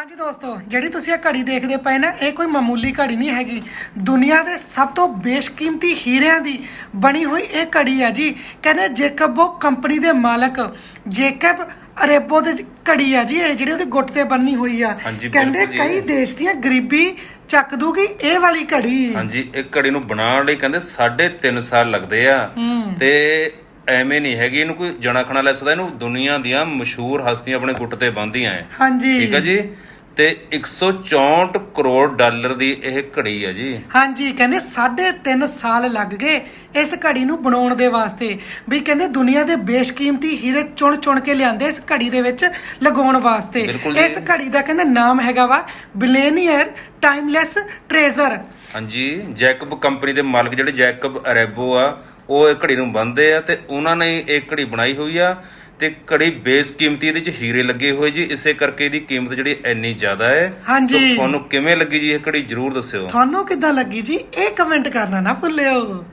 ਹਾਂਜੀ ਦੋਸਤੋ ਜਿਹੜੀ ਤੁਸੀਂ ਇਹ ਘੜੀ ਦੇਖਦੇ ਪਏ ਨਾ ਇਹ ਕੋਈ ਮਾਮੂਲੀ ਘੜੀ ਨਹੀਂ ਹੈਗੀ। ਦੁਨੀਆ ਦੇ ਸਭ ਤੋਂ ਬੇਸ਼ਕੀਮਤੀ ਹੀਰਿਆਂ ਦੀ ਬਣੀ ਹੋਈ ਇਹ ਘੜੀ ਹੈ ਜੀ। ਕਹਿੰਦੇ ਜੇਕਬੋ ਕੰਪਨੀ ਦੇ ਮਾਲਕ ਜੇਕਬ ਅਰੇਬੋ ਦੇ ਘੜੀ ਆ ਜੀ ਇਹ ਜਿਹੜੀ ਉਹਦੇ ਗੁੱਟ ਤੇ ਬੰਨੀ ਹੋਈ ਆ। ਹਾਂਜੀ, ਕਹਿੰਦੇ ਬਿਲਕੁਲ ਜੀ। ਕਈ ਦੇਸ਼ ਦੀਆਂ ਗਰੀਬੀ ਚੱਕ ਦੂਗੀ ਇਹ ਵਾਲੀ ਘੜੀ। ਹਾਂਜੀ ਇਹ ਘੜੀ ਨੂੰ ਬਣਾਉਣ ਲਈ ਕਹਿੰਦੇ 3.5 ਸਾਲ ਲੱਗਦੇ ਆ। ਤੇ ਐਵੇਂ ਨਹੀਂ ਹੈਗੀ ਇਹਨੂੰ ਕੋਈ ਜਣਾ ਖਣਾ ਲੈ ਸਕਦਾ ਇਹਨੂੰ ਦੁਨੀਆ ਦੀਆਂ ਮਸ਼ਹੂਰ ਹਸਤੀਆਂ ਆਪਣੇ ਗੁੱਟ ਤੇ ਬੰਨ੍ਹਦੀਆਂ ਐ। ਹਾਂਜੀ। ਠੀਕ ਹੈ ਜੀ? ਤੇ 164 ਕਰੋੜ ਡਾਲਰ ਦੀ ਇਹ ਘੜੀ ਹੈ ਜੀ। ਹਾਂਜੀ ਕਹਿੰਦੇ 3.5 ਸਾਲ ਲੱਗ ਗਏ ਇਸ ਘੜੀ ਨੂੰ ਬਣਾਉਣ ਦੇ ਵਾਸਤੇ। ਵੀ ਕਹਿੰਦੇ ਦੁਨੀਆ ਦੇ ਬੇਸ਼ਕੀਮਤੀ ਹੀਰੇ ਚੁਣ ਚੁਣ ਕੇ ਲਿਆਂਦੇ ਇਸ ਘੜੀ ਦੇ ਵਿੱਚ ਲਗਾਉਣ ਵਾਸਤੇ। ਬਿਲਕੁਲ ਜੀ। ਇਸ ਘੜੀ ਦਾ ਕਹਿੰਦੇ ਨਾਮ ਹੈਗਾ ਵਾ ਬਿਲੇਨੀਅਰ ਟਾਈਮਲੈਸ ਟ੍ਰੇਜ਼ਰ ਹਾਂਜੀ ਜੈਕਬ ਕੰਪਨੀ ਦੇ ਮਾਲਕ ਜਿਹੜੇ ਜੈਕਬ ਅਰੇਬੋ ਆ ਉਹ ਇਹ ਘੜੀ ਨੂੰ ਬੰਨਦੇ ਆ ਤੇ ਉਹਨਾਂ ਨੇ ਇਹ ਘੜੀ ਬਣਾਈ ਹੋਈ ਆ। ਤੇ ਘੜੀ ਬੇਸ ਕੀਮਤੀ ਇਹਦੇ ਚ ਹੀਰੇ ਲੱਗੇ ਹੋਏ ਜੀ ਇਸੇ ਕਰਕੇ ਇਹਦੀ ਕੀਮਤ ਜਿਹੜੀ ਇੰਨੀ ਜ਼ਿਆਦਾ ਹੈ। ਹਾਂਜੀ। ਸੋ ਤੁਹਾਨੂੰ ਕਿਵੇਂ ਲੱਗੀ ਜੀ ਇਹ ਘੜੀ ਜਰੂਰ ਦੱਸਿਓ। ਤੁਹਾਨੂੰ ਕਿੱਦਾਂ ਲੱਗੀ ਜੀ? ਇਹ ਕਮੈਂਟ ਕਰਨਾ ਨਾ ਭੁੱਲਿਓ।